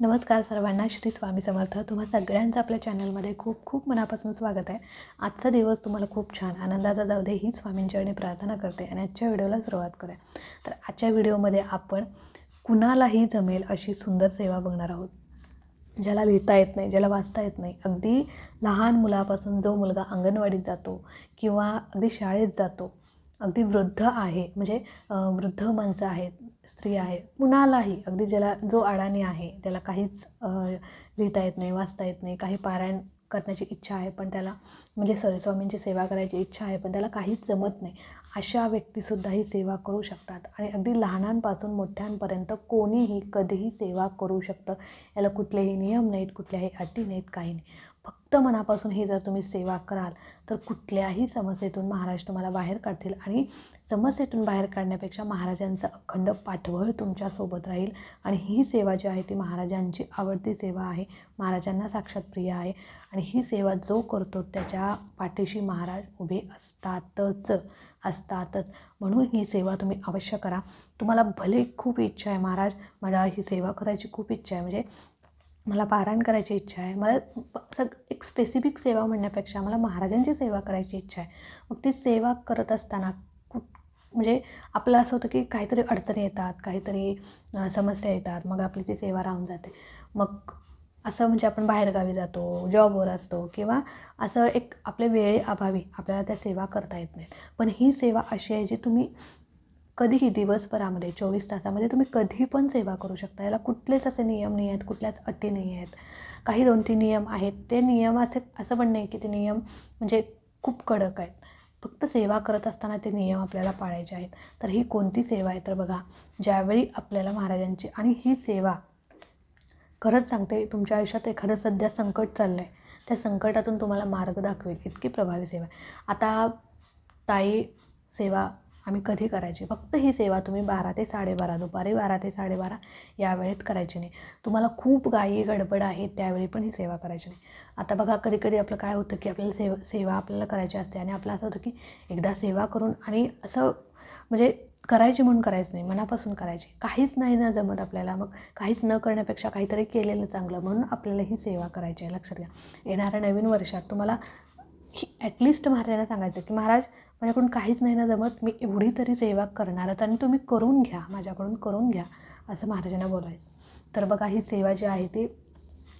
नमस्कार सर्वांना श्री स्वामी समर्थ. तुम्हा सगळ्यांचं आपल्या चॅनलमध्ये खूप खूप मनापासून स्वागत आहे. आजचा दिवस तुम्हाला खूप छान आनंदाचा जाऊ दे ही स्वामींच्याकडे प्रार्थना करते आणि आजच्या व्हिडिओला सुरुवात करूया. तर आजच्या व्हिडिओमध्ये आपण कुणालाही जमेल अशी सुंदर सेवा बघणार आहोत. ज्याला लिहिता येत नाही ज्याला वाचता येत नाही. अगदी लहान मुलापासून जो मुलगा अंगणवाडीत जातो किंवा अगदी शाळेत जातो अगदी वृद्ध आहे म्हणजे वृद्ध माणसं आहेत स्त्री आहे कुणालाही अगदी ज्याला जो अडाणी आहे त्याला काहीच लिहिता येत नाही वाचता येत नाही काही पारायण करण्याची इच्छा आहे पण त्याला म्हणजे सॉरी स्वामींची सेवा करायची इच्छा आहे पण त्याला काहीच जमत नाही. अशा व्यक्तीसुद्धा ही सेवा करू शकतात आणि अगदी लहानांपासून मोठ्यांपर्यंत कोणीही कधीही सेवा करू शकतं. याला कुठलेही नियम नाहीत कुठल्याही अटी नाहीत काही नाही. फक्त मनापासून ही जर तुम्ही सेवा कराल तर कुठल्याही समस्येतून महाराज तुम्हाला बाहेर काढतील आणि समस्येतून बाहेर काढण्यापेक्षा महाराजांचं अखंड पाठबळ तुमच्यासोबत राहील. आणि ही सेवा जी आहे ती महाराजांची आवडती सेवा आहे. महाराजांना साक्षात प्रिय आहे. आणि ही सेवा जो करतो त्याच्या पाठीशी महाराज उभे असतातच असतातच. म्हणून ही सेवा तुम्ही अवश्य करा. तुम्हाला भले खूप इच्छा आहे महाराज मला ही सेवा करायची खूप इच्छा आहे. म्हणजे मला पारायण करायची इच्छा आहे. मला सग एक स्पेसिफिक सेवा म्हणण्यापेक्षा मला महाराजांची सेवा करायची इच्छा आहे. मग ती सेवा करत असताना कुठ म्हणजे आपलं असं होतं की काहीतरी अडचणी येतात काहीतरी समस्या येतात मग आपली ती सेवा राहून जाते. मग असं म्हणजे आपण बाहेरगावी जातो जॉबवर असतो किंवा असं एक आपल्या वेळेअभावी आपल्याला त्या सेवा करता येत नाहीत. पण ही सेवा अशी आहे जी तुम्ही कधीही दिवसभरामध्ये चोवीस तासामध्ये तुम्ही कधी पण सेवा करू शकता. याला कुठलेच असे नियम नाही आहेत कुठल्याच अटी नाही आहेत. काही दोन तीन नियम आहेत. ते नियम असे असं पण नाही की ते नियम म्हणजे खूप कडक आहेत. फक्त सेवा करत असताना ते नियम आपल्याला पाळायचे आहेत. तर ही कोणती सेवा आहे? तर बघा ज्यावेळी आपल्याला महाराजांची आणि ही सेवा खरंच सांगते तुमच्या आयुष्यात एखादं सध्या संकट चाललं आहे त्या संकटातून तुम्हाला मार्ग दाखवेल. इतकी प्रभावी सेवा आहे. आता ताई सेवा आम्ही कधी करायची? फक्त ही सेवा तुम्ही बारा ते साडेबारा दुपारी बारा ते साडेबारा या वेळेत करायची नाही. तुम्हाला खूप गायी गडबड आहे त्यावेळी पण ही सेवा करायची नाही. आता बघा कधी कधी आपलं काय होतं की आपल्याला सेवा सेवा आपल्याला करायची असते आणि आपलं असं होतं की एकदा सेवा करून आणि असं म्हणजे करायची म्हणून करायचं नाही मनापासून करायची. काहीच नाही ना जमत आपल्याला. मग काहीच न करण्यापेक्षा काहीतरी केलेलं चांगलं म्हणून आपल्याला ही सेवा करायची आहे. लक्षात घ्या. येणाऱ्या नवीन वर्षात तुम्हाला ही ॲटलिस्ट महाराजांना सांगायचं की महाराज माझ्याकडून काहीच नाही ना जमत. मी एवढी तरी सेवा करणारच आणि तुम्ही करून घ्या माझ्याकडून करून घ्या असं महाराजांना बोलायचं. तर बघा ही सेवा जी आहे ती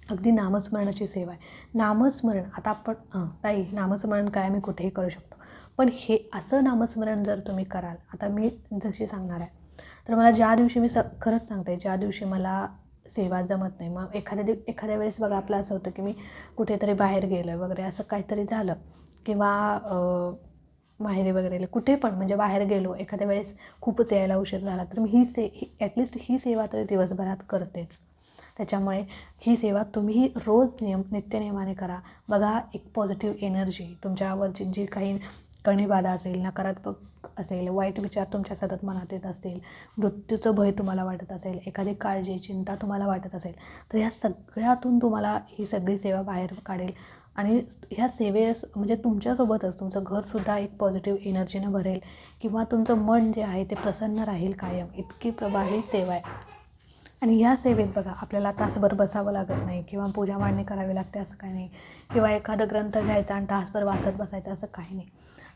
अगदी नामस्मरणाची सेवा आहे. नामस्मरण आता आपण ताई नामस्मरण काय मी कुठेही करू शकतो. पण हे असं नामस्मरण जर तुम्ही कराल आता मी जशी सांगणार आहे तर मला ज्या दिवशी मी स खरंच सांगते ज्या दिवशी मला सेवा जमत नाही मग एखाद्या दिव एखाद्या वेळेस बघा आपलं असं होतं की मी कुठेतरी बाहेर गेलं वगैरे असं काहीतरी झालं किंवा माहेरी वगैरे कुठे पण म्हणजे बाहेर गेलो एखाद्या वेळेस खूपच यायला उशीर झाला तर मी ही से ही ॲटलिस्ट ही सेवा तरी दिवसभरात करतेच. त्याच्यामुळे ही सेवा तुम्ही रोज नियम नित्यनियमाने करा. बघा एक पॉझिटिव्ह एनर्जी तुमच्यावरची जी काही कणीबाधा असेल नकारात्मक असेल वाईट विचार तुमच्या सतत मनात येत असतील मृत्यूचं भय तुम्हाला वाटत असेल एखादी काळजी चिंता तुम्हाला वाटत असेल तर ह्या सगळ्यातून तुम्हाला ही सगळी सेवा बाहेर काढेल. आणि ह्या सेवे म्हणजे तुमच्यासोबतच तुमचं घरसुद्धा एक पॉझिटिव्ह एनर्जीनं भरेल किंवा तुमचं मन जे आहे ते प्रसन्न राहील कायम. इतकी प्रभावी सेवा आहे. आणि ह्या सेवेत बघा आपल्याला तासभर बसावं लागत नाही किंवा पूजा मांडणी करावी लागते असं काही नाही किंवा एखादा ग्रंथ घ्यायचा आणि तासभर वाचत बसायचं असं काही नाही.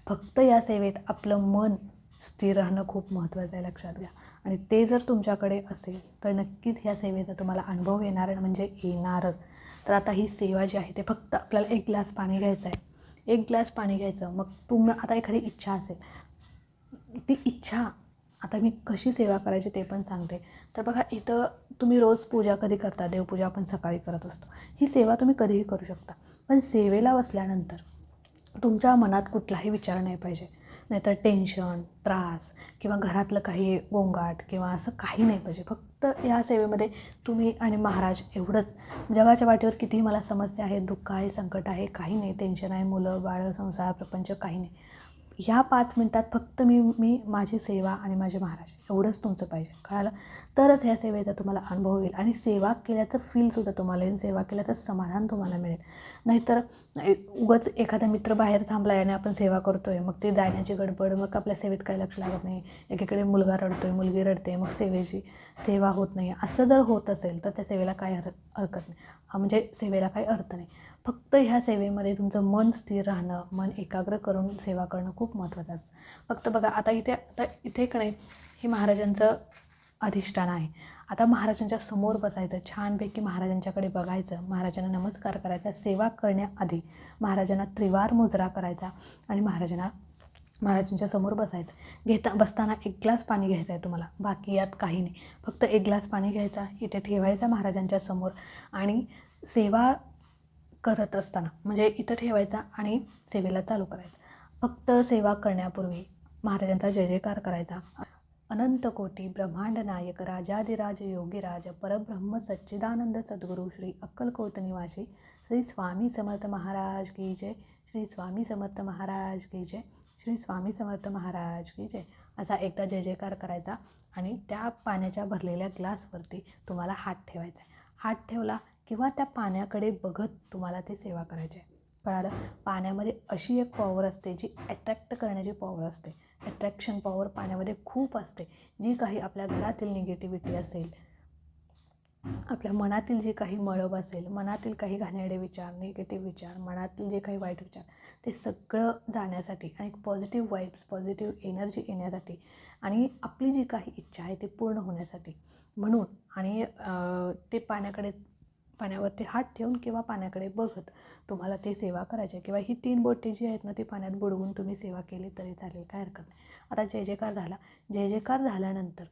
फक्त या सेवेत आपलं मन स्थिर राहणं खूप महत्त्वाचं आहे लक्षात घ्या. आणि ते जर तुमच्याकडे असेल तर नक्कीच ह्या सेवेचा तुम्हाला अनुभव येणार म्हणजे येणारच. तर आता ही सेवा जी आहे ते फक्त आपल्याला एक ग्लास पाणी घ्यायचं आहे. एक ग्लास पाणी घ्यायचं मग तुम आता एखादी इच्छा असेल. ती इच्छा आता मी कशी सेवा करायची ते पण सांगते. तर बघा इथं तुम्ही रोज पूजा कधी करता? देवपूजा आपण सकाळी करत असतो. ही सेवा तुम्ही कधीही करू शकता. पण सेवेला बसल्यानंतर तुमच्या मनात कुठलाही विचार नाही पाहिजे. नाहीतर टेन्शन त्रास किंवा घरातलं काही गोंगाट किंवा असं काही नाही पाहिजे. फक्त या सेवेमध्ये तुम्ही आणि महाराज एवढंच. जगाच्या वाटेवर कितीही मला समस्या आहे दुःख आहे संकट आहे काही नाही टेन्शन आहे मुलं बाळं संसार प्रपंच काही नाही. ह्या पाच मिनटात फक्त मी मी माझी सेवा आणि माझे महाराज एवढंच तुमचं पाहिजे. कळालं? तरच ह्या सेवेचा तुम्हाला अनुभव येईल आणि सेवा केल्याचं फीलसुद्धा तुम्हाला येईल. सेवा केल्याचं समाधान तुम्हाला मिळेल. नाहीतर उगाच एखादा मित्र बाहेर थांबला आहे आणि आपण सेवा करतो आहे मग ते जाण्याची गडबड मग आपल्या सेवेत काही लक्ष लागत नाही. एकीकडे मुलगा रडतो आहे मुलगी रडते मग सेवेची सेवा होत नाही. असं जर होत असेल तर त्या सेवेला काही हर हरकत नाही. म्हणजे सेवेला काही अर्थ नाही. फक्त ह्या सेवेमध्ये तुमचं मन स्थिर राहणं मन एकाग्र करून सेवा करणं खूप महत्त्वाचं असतं. फक्त बघा आता इथे आता इथे कडे हे महाराजांचं अधिष्ठान आहे. आता महाराजांच्या समोर बसायचं छानपैकी महाराजांच्याकडे बघायचं महाराजांना नमस्कार करायचा सेवा करण्याआधी महाराजांना त्रिवार मुजरा करायचा आणि महाराजांना महाराजांच्या समोर बसायचं. घेता बसताना एक ग्लास पाणी घ्यायचं आहे तुम्हाला बाकी यात काही नाही. फक्त एक ग्लास पाणी घ्यायचा इथे ठेवायचा महाराजांच्या समोर आणि सेवा करत असताना म्हणजे इथं ठेवायचा आणि सेवेला चालू करायचं. फक्त सेवा करण्यापूर्वी महाराजांचा जय जयकार करायचा. अनंत कोटी ब्रह्मांड नायक राजाधिराज योगीराज परब्रह्म सच्चिदानंद सद्गुरू श्री अक्कलकोट निवासी श्री स्वामी समर्थ महाराज की जय श्री स्वामी समर्थ महाराज की जय श्री स्वामी समर्थ महाराज की जय. असा एकदा जय जयकार करायचा आणि त्या पाण्याच्या भरलेल्या ग्लासवरती तुम्हाला हात ठेवायचा आहे. हात ठेवला किंवा त्या पाण्याकडे बघत तुम्हाला ते सेवा करायची आहे. कळालं? पाण्यामध्ये अशी एक पॉवर असते जी अट्रॅक्ट करण्याची पॉवर असते. अट्रॅक्शन पॉवर पाण्यामध्ये खूप असते. जी काही आपल्या घरातील निगेटिव्हिटी असेल आपल्या मनातील जी काही मळब असेल मनातील काही घाणेरडे विचार निगेटिव्ह विचार मनातील जे काही वाईट विचार ते सगळं जाण्यासाठी आणि पॉझिटिव्ह वाईब्स पॉझिटिव्ह एनर्जी येण्यासाठी आणि आपली जी काही इच्छा आहे ती पूर्ण होण्यासाठी. म्हणून आणि ते पाण्याकडे पाण्यावरती हात ठेवून किंवा पाण्याकडे बघत तुम्हाला ती सेवा करायची आहे. किंवा ही तीन बोटे जी आहेत ना ती पाण्यात बुडवून तुम्ही सेवा केली तरी चालेल काय हरकत नाही. आता जय जयकार झाला. जय जयकार झाल्यानंतर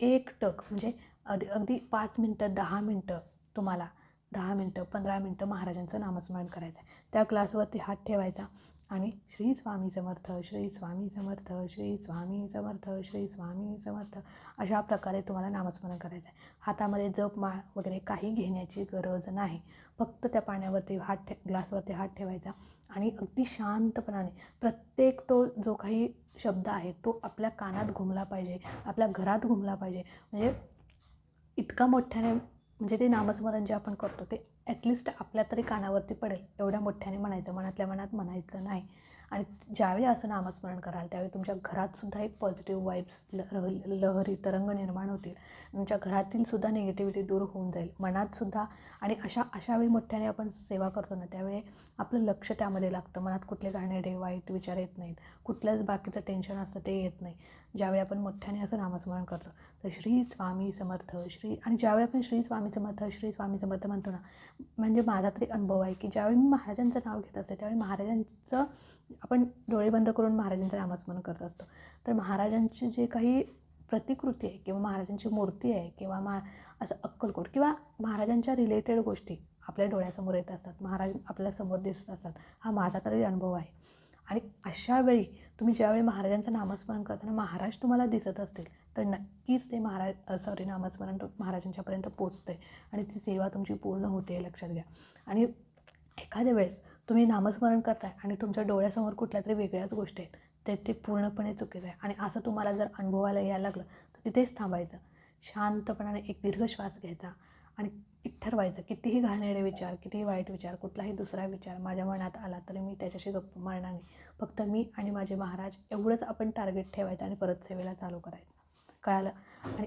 एक टक म्हणजे अगदी अगदी पाच मिनटं दहा मिनटं तुम्हाला दहा मिनटं पंधरा मिनटं महाराजांचं नामस्मरण करायचं आहे. त्या ग्लासवरती हात ठेवायचा. आणि श्री स्वामी समर्थ श्री स्वामी समर्थ श्री स्वामी समर्थ श्री स्वामी समर्थ अशा प्रकारे तुम्हाला नामस्मरण करायचं आहे. हातामध्ये जपमाळ वगैरे काही घेण्याची गरज नाही. फक्त त्या पाण्यावरती हात ठे ग्लासवरती हात ठेवायचा आणि अगदी शांतपणाने प्रत्येक तो जो काही शब्द आहे तो आपल्या कानात घुमला पाहिजे आपल्या घरात घुमला पाहिजे. म्हणजे इतका मोठ्याने म्हणजे ते नामस्मरण जे आपण करतो ते ॲटलिस्ट आपल्या तरी कानावरती पडेल. एवढ्या मोठ्याने म्हणायचं मनातल्या मनात म्हणायचं नाही. आणि ज्यावेळी असं नामस्मरण कराल त्यावेळी तुमच्या घरातसुद्धा एक पॉझिटिव्ह वाईब्स ल लहरी तरंग निर्माण होतील. तुमच्या घरातीलसुद्धा निगेटिव्हिटी दूर होऊन जाईल. मनातसुद्धा आणि अशा अशा वेळी मोठ्याने आपण सेवा करतो ना त्यावेळी आपलं लक्ष त्यामध्ये लागतं. मनात कुठले घाणेरडे वाईट विचार येत नाहीत. कुठल्याच बाकीचं टेन्शन असतं ते येत नाही. ज्यावेळी आपण मोठ्याने असं नामस्मरण करतो. तर श्री स्वामी समर्थ श्री आणि ज्यावेळी आपण श्री स्वामी समर्थ श्री स्वामी समर्थ म्हणतो ना म्हणजे माझा तरी अनुभव आहे की ज्यावेळी मी महाराजांचं नाव घेत असते त्यावेळी महाराजांचं आपण डोळे बंद करून महाराजांचं नामस्मरण करत असतो. तर महाराजांची जे काही प्रतिकृती आहे किंवा महाराजांची मूर्ती आहे किंवा महा असं अक्कलकोट किंवा महाराजांच्या रिलेटेड गोष्टी आपल्या डोळ्यासमोर येत असतात महाराज आपल्यासमोर दिसत असतात हा माझा तरी अनुभव आहे. आणि अशा वेळी तुम्ही ज्यावेळी महाराजांचं नामस्मरण करताना महाराज तुम्हाला दिसत असतील तर नक्कीच ते महाराज सॉरी नामस्मरण महाराजांच्यापर्यंत पोचते आणि ती सेवा तुमची पूर्ण होते लक्षात घ्या. आणि एखाद्या वेळेस तुम्ही नामस्मरण करताय आणि तुमच्या डोळ्यासमोर कुठल्या तरी वेगळ्याच गोष्टी आहेत ते ते पूर्णपणे चुकीचं आहे. आणि असं तुम्हाला जर अनुभवायला यायला लागलं तर तिथेच थांबायचं. शांतपणाने एक दीर्घ श्वास घ्यायचा आणि ठरवायचं. कितीही घालणारे विचार कितीही वाईट विचार कुठलाही दुसरा विचार माझ्या मनात आला तरी मी त्याच्याशी गप्प मारणार नाही. फक्त मी आणि माझे महाराज एवढंच आपण टार्गेट ठेवायचं आणि परत सेवेला चालू करायचं. कळालं? आणि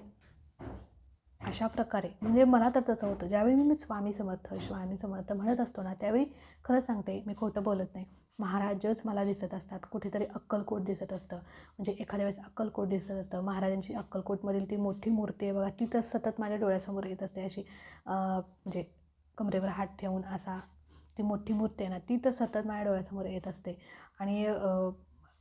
अशा प्रकारे म्हणजे मला तर तसं होतं. ज्यावेळी मी स्वामी समर्थ स्वामी समर्थ म्हणत असतो ना त्यावेळी खरं सांगते मी खोटं बोलत नाही. महाराजच मला दिसत असतात कुठेतरी अक्कलकोट दिसत असतं. म्हणजे एखाद्या वेळेस अक्कलकोट दिसत असतं. महाराजांची अक्कलकोटमधील ती मोठी मूर्ती आहे बघा ती तर सतत माझ्या डोळ्यासमोर येत असते. अशी म्हणजे कमरेवर हात ठेवून असा ती मोठी मूर्ती आहे ना ती तर सतत माझ्या डोळ्यासमोर येत असते. आणि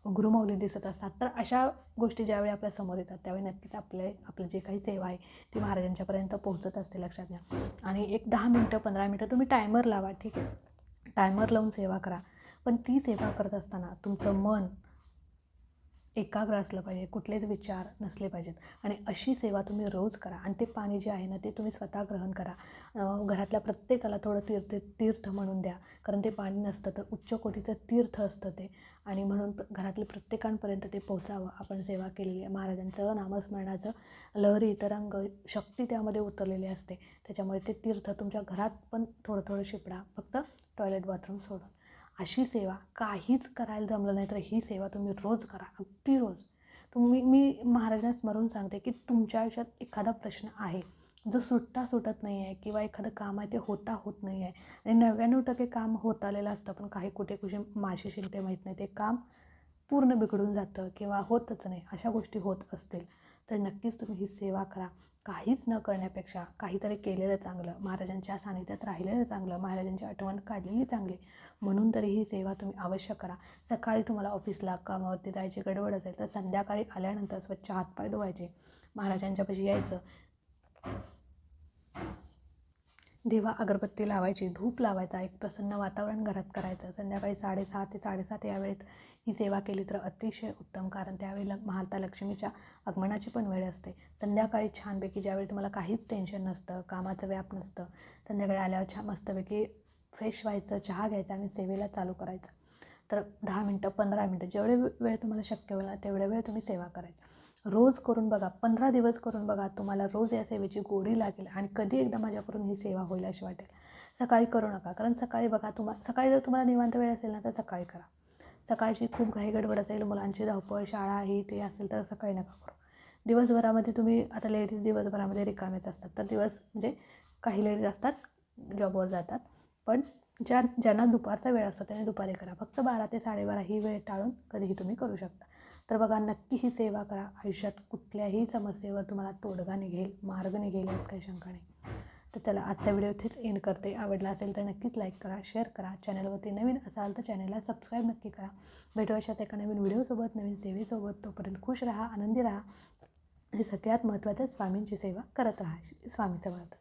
गुरुमौली दिसत असतात. तर अशा गोष्टी ज्यावेळी आपल्यासमोर येतात त्यावेळी नक्कीच आपले आपलं जे काही सेवा आहे ती महाराजांच्यापर्यंत पोहोचत असते लक्षात घ्या. आणि एक दहा मिनटं पंधरा मिनटं तुम्ही टायमर लावा ठीक आहे? टायमर लावून सेवा करा. पण ती सेवा करत असताना तुमचं मन एकाग्र असलं पाहिजे कुठलेच विचार नसले पाहिजेत. आणि अशी सेवा तुम्ही रोज करा आणि ते पाणी जे आहे ना ते तुम्ही स्वतः ग्रहण करा. घरातल्या प्रत्येकाला थोडं तीर्थ तीर्थ म्हणून द्या. कारण ते पाणी नसतं तर उच्च कोटीचं तीर्थ असतं ते. आणि म्हणून घरातल्या प्रत्येकांपर्यंत ते पोहोचावं. आपण सेवा केलेली आहे. महाराजांचं नामस्मरणाचं लहरी तरंग शक्ती त्यामध्ये उतरलेली असते. त्याच्यामुळे ते तीर्थ तुमच्या घरात पण थोडं थोडं शिपडा. फक्त टॉयलेट बाथरूम सोडून. अशी सेवा काहीच करायला जमलं नाही. तर ही सेवा तुम्ही रोज करा अगदी रोज. तुम्ही मी महाराजांना स्मरून सांगते की तुमच्या आयुष्यात एखादा प्रश्न आहे जो सुटता सुटत नाही आहे किंवा एखादं काम आहे ते होता होत नाही आहे आणि नव्याण्णव टक्के काम होत आलेलं असतं पण काही कुठे कुठे माशी ते माहीत नाही. ते काम पूर्ण बिघडून जातं किंवा होतच नाही अशा गोष्टी होत असतील. तर नक्कीच तुम्ही ही सेवा करा. काहीच न करण्यापेक्षा काहीतरी केलेलं चांगलं महाराजांच्या सानिध्यात राहिलेलं चांगलं महाराजांची आठवण काढलेली चांगली म्हणून तरी ही सेवा तुम्ही अवश्य करा. सकाळी तुम्हाला ऑफिसला कामावरती जायची गडबड असेल तर संध्याकाळी आल्यानंतर स्वच्छ हातपाय धुवायचे. महाराजांच्यापाशी यायचं. देवा अगरबत्ती लावायची धूप लावायचा एक प्रसन्न वातावरण घरात करायचं. संध्याकाळी साडेसहा ते साडेसात या वेळेत ही सेवा केली तर अतिशय उत्तम कारण त्यावेळी लग माता लक्ष्मीच्या आगमनाची पण वेळ असते. संध्याकाळी छानपैकी ज्यावेळी तुम्हाला काहीच टेन्शन नसतं कामाचं व्याप नसतं संध्याकाळी आल्यावर छान मस्तपैकी फ्रेश व्हायचं चहा घ्यायचा आणि सेवेला चालू करायचं. तर दहा मिनटं पंधरा मिनटं जेवढे वेळ तुम्हाला शक्य होईल तेवढ्या वेळ तुम्ही सेवा करायची. रोज करून बघा पंधरा दिवस करून बघा तुम्हाला रोज या सेवेची गोडी लागेल आणि कधी एकदा माझ्याकडून ही सेवा होईल अशी वाटेल. सकाळी करू नका कारण सकाळी बघा तुम्हा सकाळी जर तुम्हाला निवांत वेळ असेल ना तर सकाळी करा. सकाळची खूप घाई गडबड असेल मुलांची धावपळ शाळा ही ते असेल तर सकाळी नका करू. दिवसभरामध्ये तुम्ही आता लेडीज दिवसभरामध्ये रिकामेच असतात तर दिवस म्हणजे काही लेडीज असतात जॉबवर जातात पण ज्या ज्यांना दुपारचा वेळ असतो त्यांनी दुपारी करा. फक्त बारा ते साडेबारा ही वेळ टाळून कधीही तुम्ही करू शकता. तर बघा नक्की ही सेवा करा. आयुष्यात कुठल्याही समस्येवर तुम्हाला तोडगा निघेल मार्ग निघेल यात काही शंका नाही. तर चला आजचा व्हिडिओ इथेच एंड करते. आवडला असेल तर नक्कीच लाईक करा शेअर करा. चॅनलवरती नवीन असाल तर चॅनलला सबस्क्राईब नक्की करा. भेटू अशाच एका नवीन व्हिडिओसोबत नवीन सेवेसोबत. तोपर्यंत खुश राहा आनंदी राहा. हे सगळ्यात महत्त्वाचं स्वामींची सेवा करत राहा. स्वामी समर्थ.